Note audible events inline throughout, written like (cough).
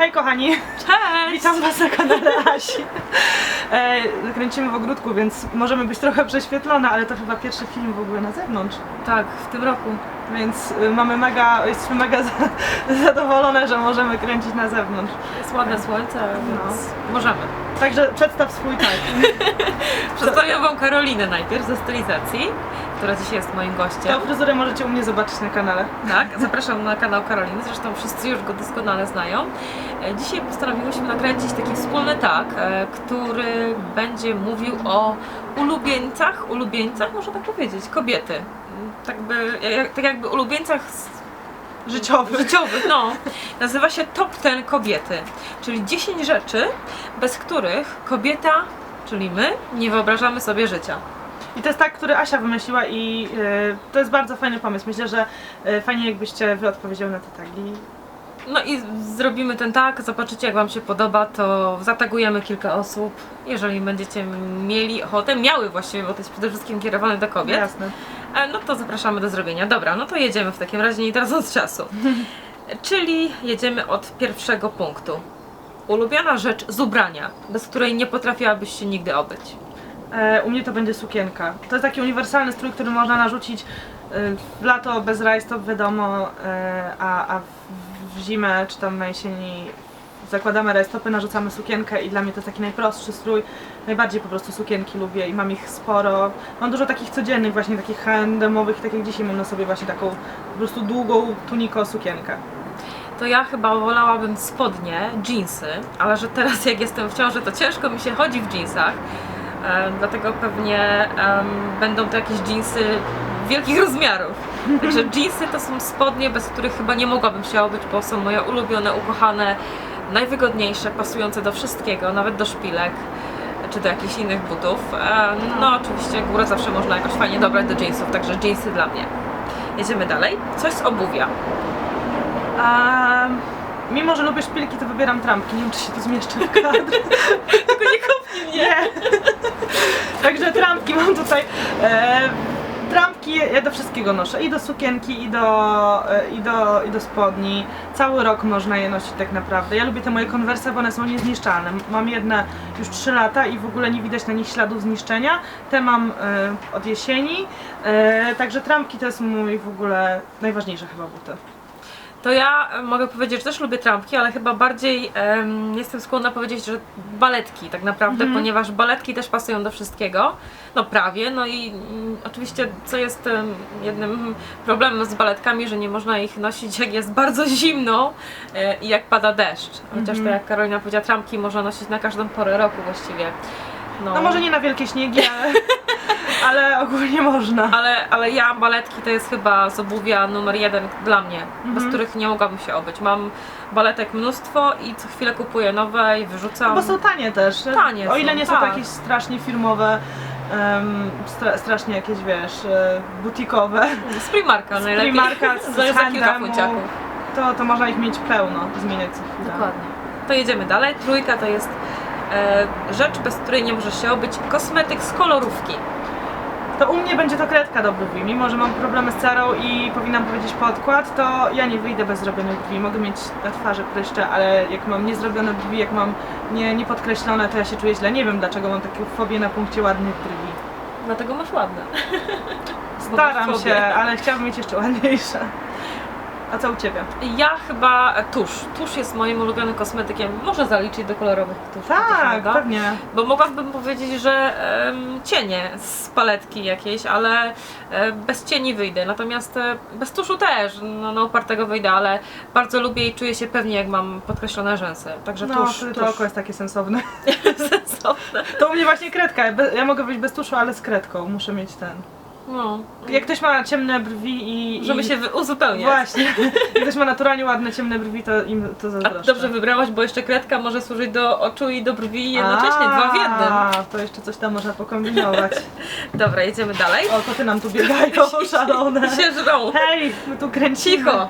Hej kochani, Cześć! witam was na kanale Asi. E, kręcimy w ogródku, więc możemy być trochę prześwietlone, ale to chyba pierwszy film w ogóle na zewnątrz. Tak, w tym roku. Więc y, mamy mega, jesteśmy mega za, zadowolone, że możemy kręcić na zewnątrz. Jest ładne słońce, więc możemy. Także przedstaw swój tak. (laughs) Przedstawiam Wam Karolinę najpierw ze stylizacji, która dzisiaj jest moim gościem. Tę fryzurę możecie u mnie zobaczyć na kanale. Tak, zapraszam na kanał Karoliny, zresztą wszyscy już go doskonale znają. E, Dzisiaj postanowiłyśmy nakręcić taki wspólny tag, e, który będzie mówił o ulubieńcach, ulubieńcach, można tak powiedzieć, kobiety. Tak, by, tak jakby ulubieńcach z Życiowy. życiowych, no. Nazywa się Top Ten Kobiety, czyli 10 rzeczy, bez których kobieta, czyli my, nie wyobrażamy sobie życia. I to jest tak, który Asia wymyśliła i y, to jest bardzo fajny pomysł. Myślę, że y, fajnie jakbyście wy odpowiedziały na te tagi. No i zrobimy ten tak, zobaczycie jak Wam się podoba, to zatagujemy kilka osób. Jeżeli będziecie mieli ochotę, miały właściwie, bo to jest przede wszystkim kierowane do kobiet, Jasne. e, no to zapraszamy do zrobienia. Dobra, no to jedziemy w takim razie, nie tracąc czasu. (laughs) Czyli jedziemy od pierwszego punktu. Ulubiona rzecz z ubrania, bez której nie potrafiłabyś się nigdy obyć. E, u mnie to będzie sukienka. To jest taki uniwersalny strój, który można narzucić y, w lato bez rajstop, wiadomo, e, a, a w, zimę czy tam na jesieni zakładamy rajstopy, narzucamy sukienkę i dla mnie to jest taki najprostszy strój. Najbardziej po prostu sukienki lubię i mam ich sporo. Mam dużo takich codziennych, właśnie takich handemowych, tak jak dzisiaj mam na sobie właśnie taką po prostu długą tuniko sukienkę. to ja chyba wolałabym spodnie, jeansy, ale że teraz jak jestem w ciąży, to ciężko mi się chodzi w jeansach, e, dlatego pewnie będą to jakieś jeansy wielkich rozmiarów. Także jeansy to są spodnie, bez których chyba nie mogłabym się obyć, bo są moje ulubione, ukochane, najwygodniejsze, pasujące do wszystkiego, nawet do szpilek czy do jakichś innych butów. E, no oczywiście górę zawsze można jakoś fajnie dobrać do jeansów, także jeansy dla mnie. Jedziemy dalej. Coś z obuwia. A mimo, że lubię szpilki, to wybieram trampki. Nie wiem, czy się tu zmieszczę w kadr. (laughs) Tylko nie kopnij mnie. Nie. Także trampki mam tutaj. E, trampki ja do wszystkiego noszę. I do sukienki, i do, e, i, do, i do spodni. Cały rok można je nosić tak naprawdę. Ja lubię te moje konwersy, bo one są niezniszczalne. Mam jedne już 3 lata i w ogóle nie widać na nich śladów zniszczenia. Te mam e, od jesieni. E, także trampki to jest mój w ogóle najważniejsze chyba buty. To ja e, mogę powiedzieć, że też lubię trampki, ale chyba bardziej em, jestem skłonna powiedzieć, że baletki tak naprawdę, ponieważ baletki też pasują do wszystkiego. No prawie, no i mm, oczywiście co jest em, jednym problemem z baletkami, że nie można ich nosić jak jest bardzo zimno e, i jak pada deszcz. Chociaż to jak Karolina powiedziała, trampki można nosić na każdą porę roku właściwie. No może nie na wielkie śniegi, ale, (laughs) ale ogólnie można. Ale, ale ja baletki to jest chyba z obuwia numer jeden dla mnie, bez których nie mogłabym się obyć. Mam baletek mnóstwo i co chwilę kupuję nowe i wyrzucam. Bo są tanie też. Tanie O ile są, nie są tak. jakieś strasznie firmowe, em, stra, strasznie jakieś wiesz, e, butikowe, Z Primarka najlepiej. Primarka z- (laughs) z za, kilka funciaków. to, to można ich mieć pełno, zmieniać co chwilę. Dokładnie. To jedziemy dalej. Trójka to jest e, rzecz, bez której nie możesz się obyć. Kosmetyk z kolorówki. To u mnie będzie to kredka do brwi. Mimo, że mam problemy z cerą i powinnam powiedzieć podkład, to ja nie wyjdę bez zrobionych brwi. Mogę mieć na twarzy pryszcze, ale jak mam niezrobione brwi, jak mam nie, niepodkreślone, to ja się czuję źle. Nie wiem dlaczego mam taką fobię na punkcie ładnych brwi. Dlatego masz ładne. (laughs) Staram się, ale chciałabym mieć jeszcze ładniejsze. A co u Ciebie? Ja chyba tusz. Tusz jest moim ulubionym kosmetykiem. Może zaliczyć do kolorowych tusz. Tak, pewnie. Bo mogłabym powiedzieć, że em, cienie z paletki jakiejś, ale e, bez cieni wyjdę. Natomiast e, bez tuszu też, no, na upartego wyjdę, ale bardzo lubię i czuję się pewnie, jak mam podkreślone rzęsy. Także No, tusz, tusz. to oko jest takie sensowne. (laughs) sensowne. To u mnie właśnie kredka. Ja mogę być bez tuszu, ale z kredką. Muszę mieć ten. No, Jak ktoś ma ciemne brwi i... żeby i... się wy- uzupełniać. Właśnie. Jak ktoś ma naturalnie ładne ciemne brwi, to im to A zazdroszczę. dobrze wybrałaś, bo jeszcze kredka może służyć do oczu i do brwi jednocześnie, dwa w jednym. A, to jeszcze coś tam można pokombinować. (laughs) Dobra, jedziemy dalej. O, koty nam tu biegają, (laughs) szalone. Się żrą. Hej, my tu kręcimy. Cicho!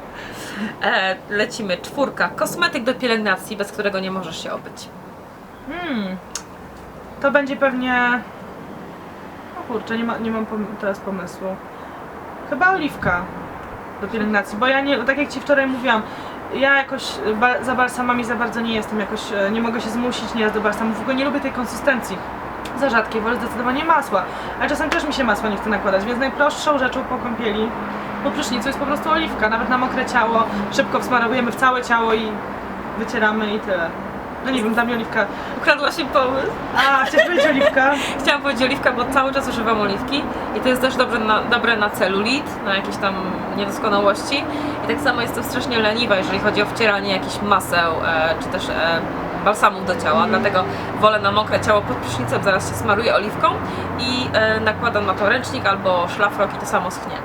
E, lecimy. Czwórka. Kosmetyk do pielęgnacji, bez którego nie możesz się obyć. Hmm. To będzie pewnie... Kurczę, nie, ma, nie mam pom- teraz pomysłu. Chyba oliwka do pielęgnacji, bo ja nie, tak jak Ci wczoraj mówiłam, ja jakoś ba- za balsamami za bardzo nie jestem, jakoś e, nie mogę się zmusić nieraz do balsamu, w ogóle nie lubię tej konsystencji. Za rzadkiej, wolę zdecydowanie masła, ale czasem też mi się masła nie chce nakładać, więc najprostszą rzeczą po kąpieli, po prysznicu jest po prostu oliwka, nawet na mokre ciało, szybko wsmarowujemy w całe ciało i wycieramy i tyle. No nie wiem, dla mnie oliwka... Ukradła się pomysł. A, chciałeś powiedzieć oliwka? (laughs) Chciałam powiedzieć oliwka, bo cały czas używam oliwki i to jest też dobre na, dobre na celulit, na jakieś tam niedoskonałości. I tak samo jestem strasznie leniwa, jeżeli chodzi o wcieranie jakichś maseł e, czy też e, balsamów do ciała, dlatego wolę na mokre ciało pod prysznicem, zaraz się smaruję oliwką i e, nakładam na to ręcznik albo szlafrok i to samo schnie.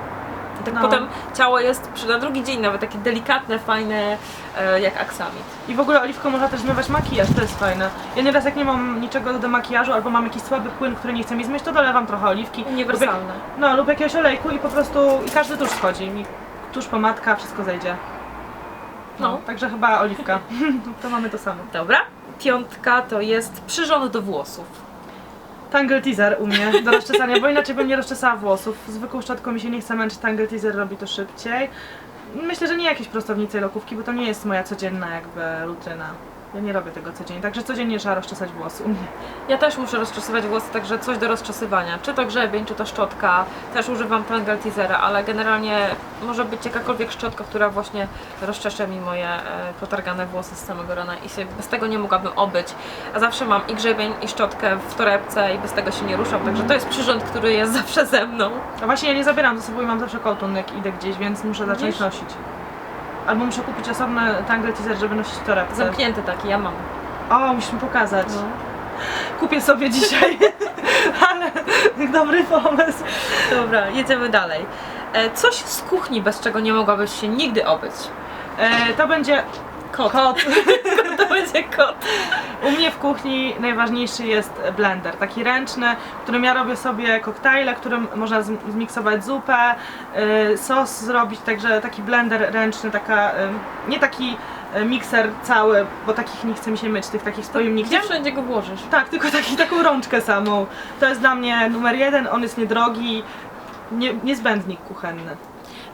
Tak No. potem ciało jest na drugi dzień nawet takie delikatne, fajne, e, jak aksamit. I w ogóle oliwką można też zmywać makijaż, to jest fajne. Ja nieraz jak nie mam niczego do makijażu albo mam jakiś słaby płyn, który nie chce mi zmyć, to dolewam trochę oliwki. Uniwersalne. No, lub jakiegoś olejku i po prostu i każdy tusz schodzi. Mi tusz, pomadka, wszystko zejdzie. No, No. także chyba oliwka. (laughs) to mamy to samo. Dobra. Piątka to jest przyrząd do włosów. Tangle teaser u mnie do rozczesania, bo inaczej bym nie rozczesała włosów. Zwykłą szczotką mi się nie chce męczyć, tangle teaser robi to szybciej. Myślę, że nie jakieś prostownice lokówki, bo to nie jest moja codzienna jakby rutyna. Ja nie robię tego codziennie, także codziennie trzeba rozczesać włosy u mnie. Ja też muszę rozczesywać włosy, także coś do rozczesywania. Czy to grzebień, czy to szczotka. Też używam Tangle Teasera, ale generalnie może być jakakolwiek szczotka, która właśnie rozczesze mi moje e, potargane włosy z samego rana i się bez tego nie mogłabym obyć. A zawsze mam i grzebień, i szczotkę w torebce i bez tego się nie ruszam, także to jest przyrząd, który jest zawsze ze mną. A właśnie ja nie zabieram ze sobą i mam zawsze kołtun, jak idę gdzieś, więc muszę zacząć Widzisz? nosić. Albo muszę kupić osobny tangle teaser, żeby nosić w torebce. Zamknięty taki, ja mam. O, musimy pokazać. No. Kupię sobie dzisiaj, (laughs) ale dobry pomysł. Dobra, jedziemy dalej. E, coś z kuchni, bez czego nie mogłabyś się nigdy obyć. E, to będzie Kot. kot. (laughs) To (laughs) będzie kot. U mnie w kuchni najważniejszy jest blender, taki ręczny, w którym ja robię sobie koktajle, którym można zmiksować zupę, y, sos zrobić, także taki blender ręczny, taka, y, nie taki y, mikser cały, bo takich nie chce mi się myć, tych takich z pojemnikiem. Gdzie wszędzie go włożysz? Tak, tylko taki, taką rączkę samą. To jest dla mnie numer jeden, on jest niedrogi, nie, niezbędnik kuchenny.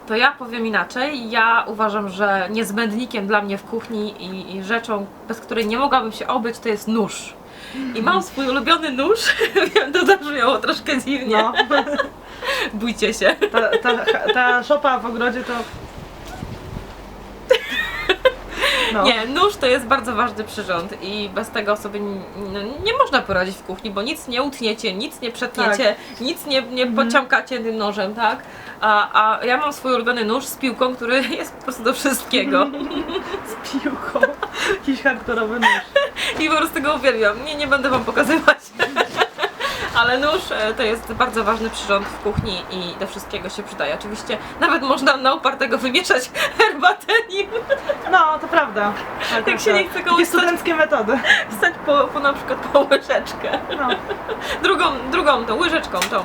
To ja powiem inaczej. Ja uważam, że niezbędnikiem dla mnie w kuchni i, i rzeczą, bez której nie mogłabym się obyć, to jest nóż. I mam swój ulubiony nóż. (laughs) Wiem, to zabrzmiało troszkę dziwnie. No, (laughs) Bójcie się. ta, ta, ta szopa w ogrodzie to... No. Nie, nóż to jest bardzo ważny przyrząd i bez tego sobie no, nie można poradzić w kuchni, bo nic nie utniecie, nic nie przetniecie, nic nie, nie pociąkacie tym nożem, tak? A, a ja mam swój ulubiony nóż z piłką, który (laughs) jest po prostu do wszystkiego. (laughs) Z piłką. Jakiś hardkorowy nóż. (laughs) I po prostu go uwielbiam. Nie, nie będę wam pokazywać. Ale nóż e, to jest bardzo ważny przyrząd w kuchni i do wszystkiego się przydaje. Oczywiście nawet można na upartego wymieszać (laughs) herbatę nim, No, to prawda. Tak, Jak tak, się tak. nie chce Takie komuś studenckie metody. wstać po, po na przykład po łyżeczkę. No. Drugą, drugą tą łyżeczką tą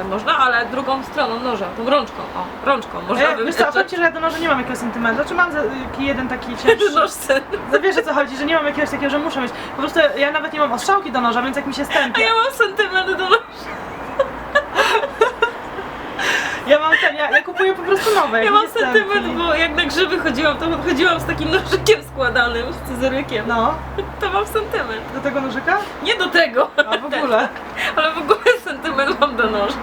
e, można, ale drugą stroną noża, tą rączką, o, rączką można Ja, wiesz co, powiem wymieszać. Ci, że ja do noży nie mam jakiegoś sentymentu. Czy mam za- taki jeden taki (laughs) cięższy... Nóż sen. No wiesz o co chodzi, że nie mam jakiegoś takiego, że muszę mieć. Po prostu ja nawet nie mam ostrzałki do noża, więc jak mi się A stępie. ja mam sentyment do noża. Ja ja, kupuję po prostu nowe. Ja mam sentyment, bo jak na grzyby chodziłam, to chodziłam z takim nożykiem składanym, z scyzorykiem. No, To mam sentyment. do tego nożyka? Nie do tego, A w (laughs) ogóle. ale w ogóle sentyment mam do noży.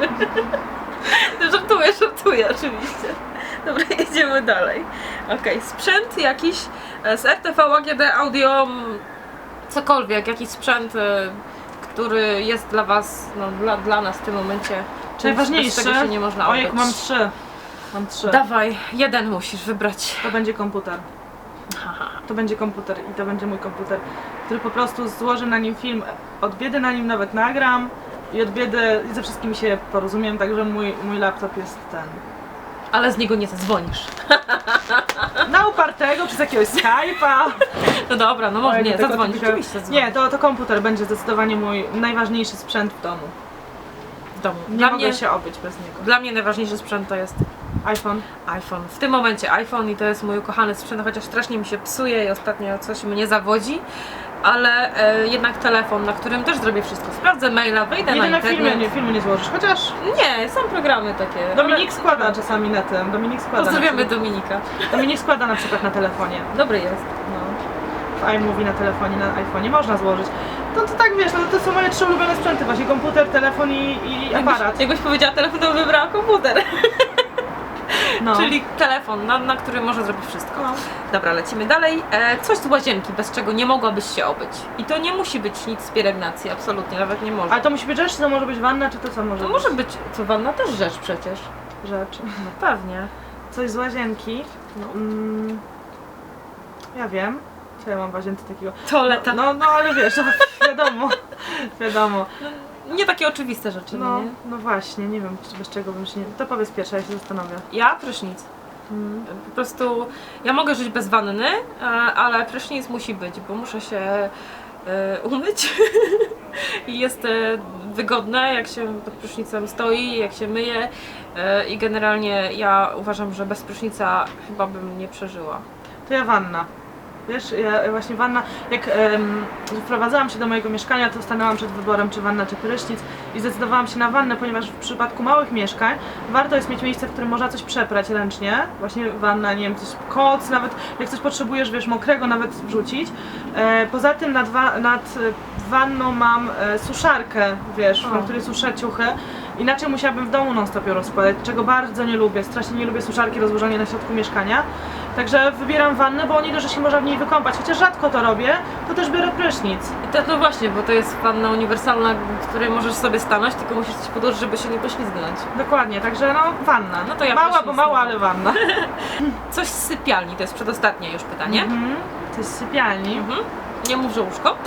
żartuję, żartuję oczywiście. Dobra, (laughs) jedziemy dalej. Okej, sprzęt jakiś e, z RTV, AGD, audio, cokolwiek, jakiś sprzęt, e, który jest dla Was, no dla, dla nas w tym momencie Najważniejsze. bez czego się nie można Ojej, obyć. mam trzy. Mam trzy. Dawaj, jeden musisz wybrać. To będzie komputer. To będzie komputer i to będzie mój komputer, który po prostu złoży na nim film. Od biedy na nim nawet nagram i od biedy ze wszystkimi się porozumiem, także mój, mój laptop jest ten. Ale z niego nie zadzwonisz. (laughs) Na upartego przez jakiegoś Skype'a. (laughs) No dobra, no może nie, tego zadzwonisz, typika- oczywiście zadzwonisz. Nie, to, to komputer będzie zdecydowanie mój najważniejszy sprzęt w domu. W domu. Nie Dla mogę mnie, się obyć bez niego. dla mnie najważniejszy sprzęt to jest iPhone. iPhone. W tym momencie iPhone i to jest mój ukochany sprzęt, chociaż strasznie mi się psuje i ostatnio coś mnie zawodzi, ale e, jednak telefon, na którym też zrobię wszystko. Sprawdzę maila, wejdę Nigdy na na filmie internet. nie, filmu nie złożysz, chociaż Nie, są programy takie. Dominik składa czasami na tym, Dominik składa. na Pozdrawiamy przykład- Dominika. Dominik składa na przykład na telefonie. Dobry jest. No. W iMovie na telefonie, na iPhone'ie można złożyć. To, to tak wiesz, no to są moje trzy ulubione sprzęty, właśnie komputer, telefon i, i aparat. Jakbyś, jakbyś powiedziała telefon, to bym wybrała komputer. No. (laughs) Czyli telefon, na, na którym można zrobić wszystko. No. Dobra, lecimy dalej. E, coś z łazienki, bez czego nie mogłabyś się obyć. I to nie musi być nic z pielęgnacji, absolutnie, nawet nie może. Ale to musi być rzecz, czy to może być wanna, czy to co może to być? może być, co wanna też rzecz przecież. rzecz. No pewnie. Coś z łazienki. No. Mm, ja wiem. Co ja mam w łazience takiego? Toaleta. No, no ale wiesz, no, wiadomo. wiadomo. Nie takie oczywiste rzeczy, No, nie? no właśnie, nie wiem bez czego bym się nie... To powiedz pierwsza, ja się zastanowię. Ja prysznic. Mm. Po prostu ja mogę żyć bez wanny, e, ale prysznic musi być, bo muszę się e, umyć (laughs) i jest e, wygodne, jak się pod prysznicem stoi, jak się myje e, i generalnie ja uważam, że bez prysznica chyba bym nie przeżyła. To ja wanna. Wiesz, ja właśnie wanna, jak em, wprowadzałam się do mojego mieszkania, to stanęłam przed wyborem, czy wanna, czy prysznic i zdecydowałam się na wannę, ponieważ w przypadku małych mieszkań warto jest mieć miejsce, w którym można coś przeprać ręcznie. Właśnie wanna, nie wiem, coś, koc, nawet jak coś potrzebujesz, wiesz, mokrego nawet wrzucić. E, poza tym nad, wa- nad e, wanną mam e, suszarkę, wiesz, O. na której suszę ciuchy. Inaczej musiałabym w domu non stop ją rozkładać, czego bardzo nie lubię. Strasznie nie lubię suszarki rozłożonej na środku mieszkania. Także wybieram wannę, bo nie dość, że się można w niej wykąpać, chociaż rzadko to robię, to też biorę prysznic. I to, no właśnie, bo to jest wanna uniwersalna, w której możesz sobie stanąć, tylko musisz coś podłożyć, żeby się nie poślizgnąć. Dokładnie, także no wanna. No to ja Mała, bo mała, ale wanna. (laughs) Coś z sypialni, to jest przedostatnie już pytanie. Mhm. To jest z sypialni, Mhm. Nie mów, że łóżko. (laughs)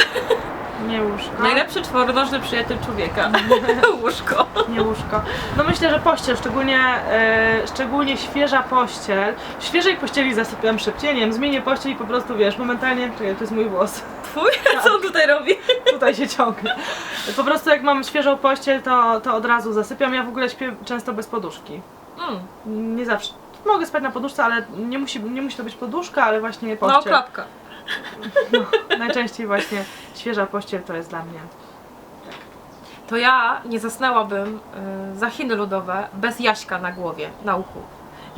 nie łóżko. Najlepszy czworonożny przyjaciel człowieka. (laughs) łóżko. Nie łóżko. No myślę, że pościel, szczególnie, e, szczególnie świeża pościel. W świeżej pościeli zasypiam szybciej, nie wiem, zmienię pościel i po prostu wiesz, momentalnie, czekaj, to jest mój włos, Twój? (laughs) Co on tutaj robi? tutaj się ciągnie. Po prostu jak mam świeżą pościel, to, to od razu zasypiam. Ja w ogóle śpię często bez poduszki. Mm. Nie zawsze. Mogę spać na poduszce, ale nie musi, nie musi to być poduszka, ale właśnie No, pościel. Klapka. Najczęściej właśnie świeża pościel to jest dla mnie. To ja nie zasnęłabym y, za Chiny ludowe bez Jaśka na głowie, na uchu.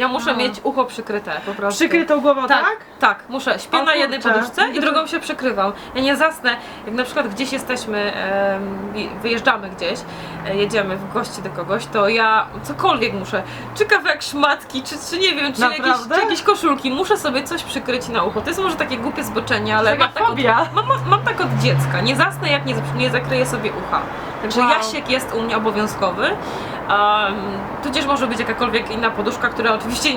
Ja muszę mieć ucho przykryte po prostu. Przykrytą głową, tak? Tak, tak, muszę. Śpię O na jednej kurczę. poduszce i drugą się przykrywam. Ja nie zasnę, jak na przykład gdzieś jesteśmy, em, wyjeżdżamy gdzieś, e, jedziemy w gości do kogoś, to ja cokolwiek muszę, czy kawałek szmatki, czy, czy nie wiem, czy jakieś, Naprawdę? czy jakieś koszulki, muszę sobie coś przykryć na ucho. To jest może takie głupie zboczenie, ale mam tak, od, fobia. mam, mam, mam tak od dziecka. Nie zasnę, jak nie, nie zakryję sobie ucha. Także Wow. jasiek jest u mnie obowiązkowy. Um, tudzież może być jakakolwiek inna poduszka, która oczywiście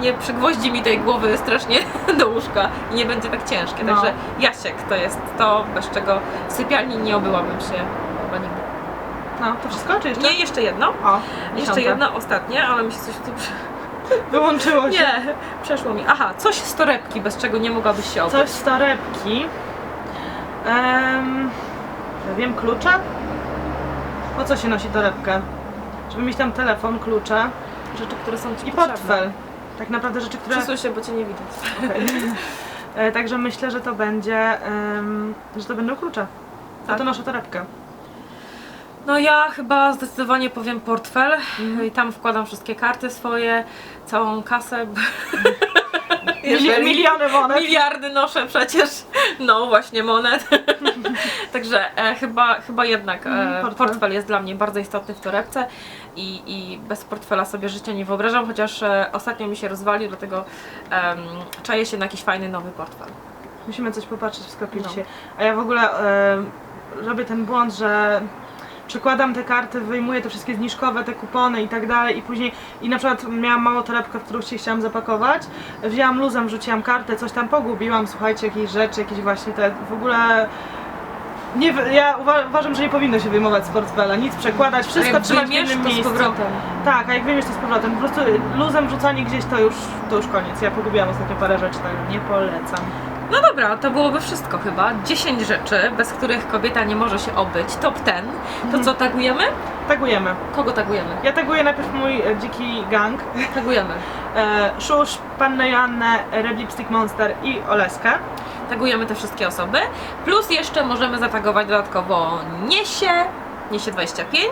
nie przygwoździ mi tej głowy strasznie (laughs) do łóżka i nie będzie tak ciężkie. No. Także jasiek to jest to, bez czego w sypialni nie obyłabym się chyba nigdy. No, to wszystko, czy jeszcze? Nie, jeszcze jedno. O, Jeszcze jedno, ostatnie, ale mi się coś tu. Wyłączyło się. Nie, przeszło mi. Aha, coś z torebki, bez czego nie mogłabyś się obyć. Coś z torebki. Um, wiem, klucze? Po co się nosi torebkę? Żeby mieć tam telefon, klucze Rzeczy, które są ci i potrzebne. portfel. Tak naprawdę rzeczy, które... Przesuń się, bo cię nie widać. (laughs) E, Także myślę, że to będzie, em, że to będą klucze. A Tak. to noszę torebkę. No ja chyba zdecydowanie powiem portfel Mhm. i tam wkładam wszystkie karty swoje, całą kasę. Mili- Jeżeli- miliony monet. Miliardy noszę przecież. No właśnie monet. (laughs) Także e, chyba, chyba jednak e, Mhm, portfel. portfel. jest dla mnie bardzo istotny w torebce i, i bez portfela sobie życia nie wyobrażam, chociaż e, ostatnio mi się rozwalił, dlatego em, czaję się na jakiś fajny nowy portfel. Musimy coś popatrzeć w sklepie No. dzisiaj. A ja w ogóle em, robię ten błąd, że przykładam te karty, wyjmuję te wszystkie zniżkowe, te kupony i tak dalej i później i na przykład miałam małą torebkę, w którą się chciałam zapakować, wzięłam luzem, wrzuciłam kartę, coś tam pogubiłam, słuchajcie, jakieś rzeczy, jakieś właśnie te w ogóle nie, ja uwa- uważam, że nie powinno się wyjmować z portfela, nic przekładać, wszystko trzymać w jednym to z miejscu. powrotem. Tak, a jak wyjmiesz to z powrotem, po prostu luzem rzucanie gdzieś to już, to już koniec. Ja pogubiłam ostatnio parę rzeczy, tak nie polecam. No dobra, to byłoby wszystko chyba. 10 rzeczy, bez których kobieta nie może się obyć. Top 10. To co, tagujemy? Tagujemy. Kogo tagujemy? Ja taguję najpierw mój e, dziki gang. Tagujemy. E, Szusz, Pannę Joannę, Red Lipstick Monster i Oleskę. Tagujemy te wszystkie osoby. Plus jeszcze możemy zatagować dodatkowo Niesie, Niesie 25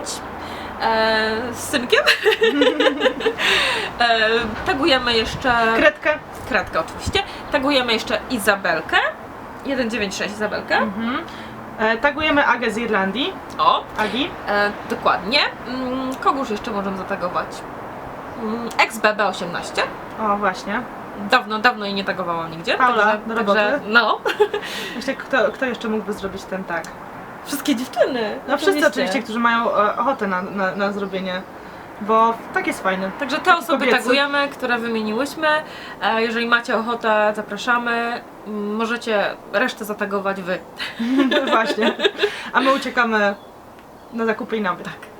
e, z synkiem. (laughs) e, tagujemy jeszcze Kredkę. kratkę oczywiście. Tagujemy jeszcze Izabelkę. 196 Izabelkę. Mhm. E, tagujemy Agę z Irlandii. O, Agi. e, dokładnie. Mm, Kogóż jeszcze możemy zatagować? Mm, XBB18. O, właśnie. Dawno, dawno jej nie tagowałam nigdzie. Paula, do także roboty. no. (laughs) Myślę, kto, kto jeszcze mógłby zrobić ten tag? Wszystkie dziewczyny. No wszyscy oczywiście, którzy mają e, ochotę na, na, na zrobienie, bo tak jest fajne. Także te osoby Kobiecy. tagujemy, które wymieniłyśmy. E, Jeżeli macie ochotę, zapraszamy. Możecie resztę zatagować wy. (laughs) Właśnie. A my uciekamy na zakupy i nabyt. Tak.